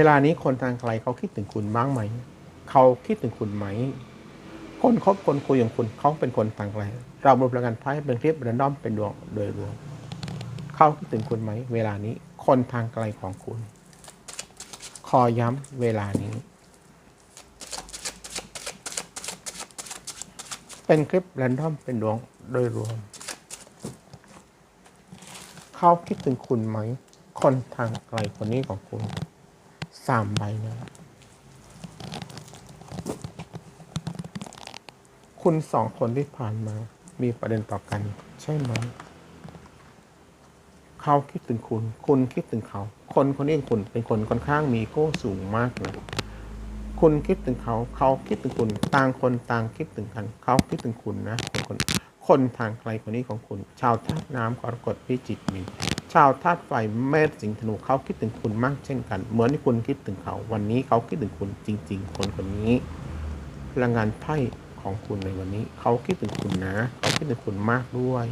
เวลานี้คนทางไกลเขาคิดถึงคุณบ้างไหม เขาคิดถึงคุณไหม คนคบคนคุยของคุณเขาเป็นคนทางไกล เราบริประกันไพ่เป็นคลิปแรนดอมเป็นดวงโดยรวม เขาคิดถึงคุณไหม เวลานี้ คนทางไกลของคุณ ขอย้ำเวลานี้ เป็นคลิปแรนดอมเป็นดวงโดยรวม เขาคิดถึงคุณไหม คนทางไกลคนนี้ของคุณ สามใบนะคุณสองคนที่ผ่านมา มีประเด็นต่อกัน ใช่ไหม เขาคิดถึงคุณ คุณคิดถึงเขา คนคนนี้ของคุณเป็นคนค่อนข้างมีโก้สูงมากเลยคุณคิดถึงเขา เขาคิดถึงคุณ ต่างคนต่างคิดถึงกัน เขาคิดถึงคุณนะคนคนทางไกลคนนี้ของคุณ ชาวธาน้ำกรกฎพิจิกมี ชาวธาตุไฟแม่สิงห์ธนูเขาคิดถึงคุณมากเช่นกัน เหมือนที่คุณคิดถึงเขา วันนี้เขาคิดถึงคุณจริง ๆ คนคนนี้พลังงานไพ่ของคุณในวันนี้ เขาคิดถึงคุณนะ เขาคิดถึงคุณมากด้วย